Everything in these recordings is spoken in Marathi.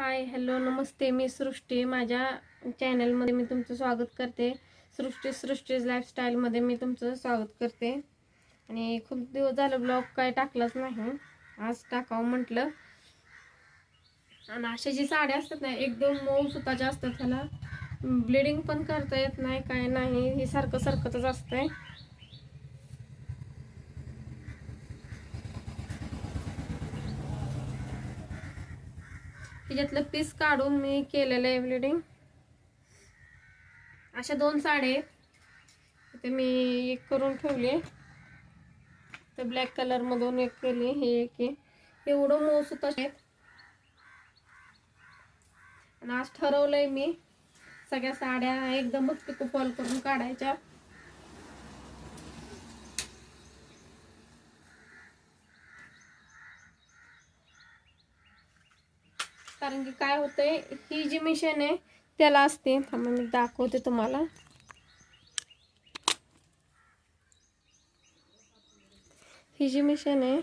हाय हॅलो नमस्ते. मी सृष्टी. माझ्या चॅनलमध्ये मी तुमचं स्वागत करते. सृष्टी सृष्टीज लाईफस्टाईलमध्ये मी तुमचं स्वागत करते. आणि खूप दिवस झालं ब्लॉग काय टाकलाच नाही. आज टाकावं म्हटलं. आणि अशा जी साड्या असतात ना एकदम मऊ सुताच्या असतात. त्याला ब्लिडिंग पण करता येत नाही काय नाही. हे सारखं सारखंच असतंय. त्याच्यातलं पीस काढून मी केलेलं आहे ब्लिडिंग अशा दोन साड्या आहेत. ते मी एक करून ठेवले तर ब्लॅक कलरमधून एक केली हे एक आहे. एवढं मऊ सुत आहेत. आणि आज ठरवलंय मी सगळ्या साड्या एकदमच पिको फॉल करून काढायच्या. कारण की काय होतंय ही जी मिशन आहे त्याला असते. थांबा मी दाखवते तुम्हाला. ही जी मिशन आहे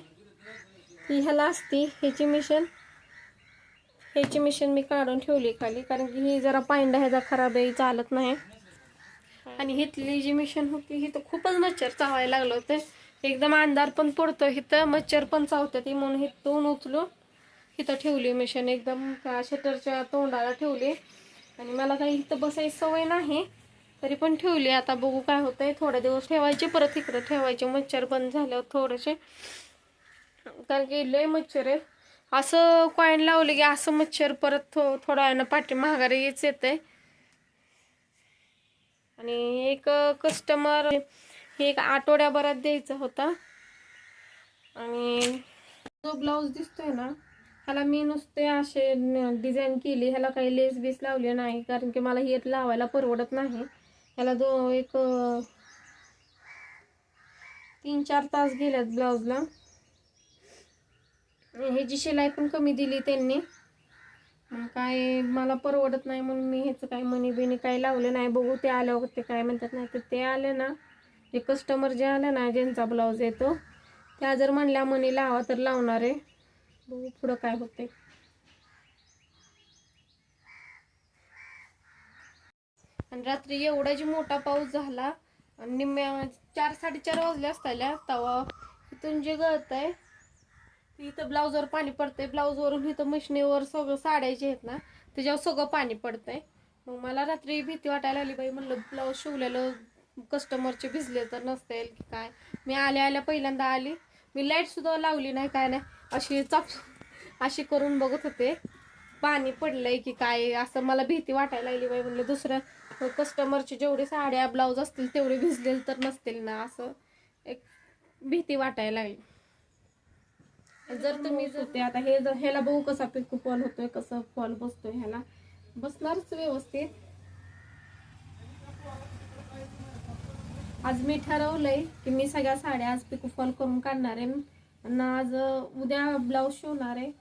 ही ह्याला असती. ह्याची मिशन ह्याची मिशन मी काढून ठेवली खाली. कारण की ही जरा पायंडा ह्याचा खराब आहे चालत नाही. आणि हिथली जी मिशन होती ही तर खूपच मच्छर चावायला लागलं होतं. एकदम अंधार पण पडतो इथं मच्छर पण चावतात ती म्हणून दोन उचलून इथं ठेवली मिशन एकदम त्या शटरच्या तोंडाला ठेवली. आणि मला काही इथं बसायची सवय नाही तरी पण ठेवली. आता बघू काय होतंय. थोडे दिवस ठेवायचे परत इकडे ठेवायचे. मच्छर बंद झाल्यावर थोडेसे. कारण की लय मच्छर आहे असं कॉईन लावले की असं मच्छर परत थो थोड्या वेळानं पाठी महागारी येच येते आणि एक कस्टमर हे एक आठवड्याभरात द्यायचा होता. आणि जो ब्लाऊज दिसतोय ना ह्याला मी नुसते असे डिझाईन केली. ह्याला काही लेस बीस लावले नाही कारण की मला हे लावायला परवडत नाही. ह्याला दो एक तीन चार तास गेल्यात ब्लाऊजला ह्याची शिलाई पण कमी दिली त्यांनी. काय मला परवडत नाही म्हणून मी ह्याचं काय मनी बिनी काही लावले नाही. बघू ते आल्यावर ते काय म्हणतात नाही तर ते आले ना. जे कस्टमर जे आले ना ज्यांचा ब्लाऊज येतो त्या जर म्हणल्या मनी लावा तर लावणार आहे. बघू पुढं काय होते आणि रात्री एवढा जी मोठा पाऊस झाला आणि निम्म्या चार साडेचार वाजले असताल्या तवा इथून जे गळत आहे इथं ब्लाऊजवर पाणी पडतंय. ब्लाऊजवरून इथं मशिनीवर सगळं साड्याचे आहेत ना त्याच्यावर सगळं पाणी पडतंय. मग मला रात्री भीती वाटायला लागली बाई म्हणलं ब्लाऊज शिवलेलं कस्टमरचे भिजले तर नसतील की काय? मी आल्या आल्या पहिल्यांदा आली. मी लाइट सुद्धा लावली नाही काय नाही. अशी चाप अशी करून बघत होते. पाणी पडलंय की काय असं मला भीती वाटायला लागली. बाई म्हणलं दुसऱ्या कस्टमरचे जेवढे साड्या ब्लाऊज असतील तेवढे भिजलेले तर नसतील ना असं एक भीती वाटायला लागली. जर तुम्ही जर ते आता हे जर ह्याला बघू कसा पिकू फॉल होतोय कसं फॉल बसतोय ह्याला. बसणारच व्यवस्थित. आज मी ठरवलंय की मी सगळ्या साड्या आज पिकू फॉल करून काढणार आहे. आणि आज उद्या ब्लाऊज शिवणार आहे